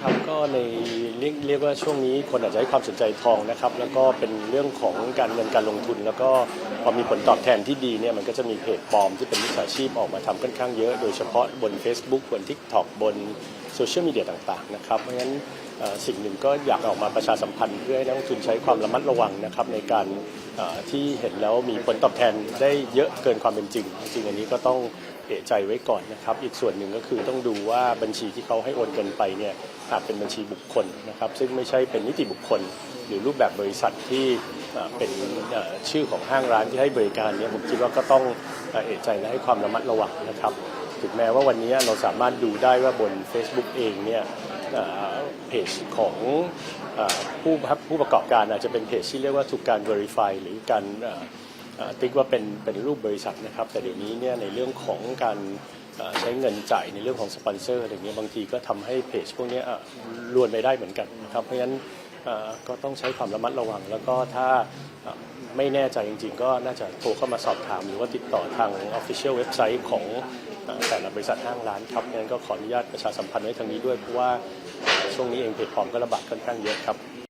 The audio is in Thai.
ครับก็ในเรียกเรียกว่าช่วงนี้คนอาจจะให้ความสนใจทองนะครับ แล้วก็เป็นเรื่องของการเงินการลงทุน แล้วก็พอมีผลตอบแทนที่ดีเนี่ยมันก็จะมีเพจปลอมที่เป็นมิจฉาชีพออกมาทำค่อนข้างเยอะ โดยเฉพาะบน Facebook บน TikTok บนโซเชียลมีเดียต่างๆนะครับเพราะฉะนั้นสิ่งหนึ่งก็อยากออกมาประชาสัมพันธ์เพื่อให้นักลงทุนใช้ความระมัดระวังนะครับในการที่เห็นแล้วมีผลตอบแทนได้เยอะเกินความเป็นจริง จริงอันนี้ก็ต้องเอะใจไว้ก่อนนะครับ อีกส่วนหนึ่งก็คือต้องดูว่าบัญชีที่เขาให้โอนเงินไปเนี่ยอาจเป็นบัญชีบุคคลนะครับซึ่งไม่ใช่เป็นนิติบุคคล หรือรูปแบบบริษัทที่เป็นชื่อของห้างร้านที่ให้บริการเนี่ยผมคิดว่าก็ต้องเอะใจและให้ความระมัดระวังนะครับ ถึงแม้ว่าวันนี้เราสามารถดูได้ว่าบน Facebook เองเนี่ยเพจของอผู้ผู้ประกอบการอาจจะเป็นเพจที่เรียกว่าถูกการ Verify หรือการติ๊กว่าเป็นเป็นรูปบริษัทนะครับ แต่เดี๋ยวนี้เนี่ยในเรื่องของการใช้เงินจ่ายในเรื่องของสปอนเซอร์อะไรเงี้ยบางทีก็ทำให้เพจพวกนี้ลวนไปได้เหมือนกันนะครับ เพราะฉะนั้นก็ต้องใช้ความระมัดระวัง แล้วก็ถ้าไม่แน่ใจจริงๆ ก็น่าจะโทรเข้ามาสอบถาม หรือว่าติดต่อทาง Official เว็บไซต์ของ แต่ละบริษัทห้างร้านครับงั้นก็ขออนุญาตประชาสัมพันธ์ไว้ทางนี้ด้วยเพราะว่าช่วงนี้เองเพจพร้อมก็ระบาดค่อนข้างเยอะครับ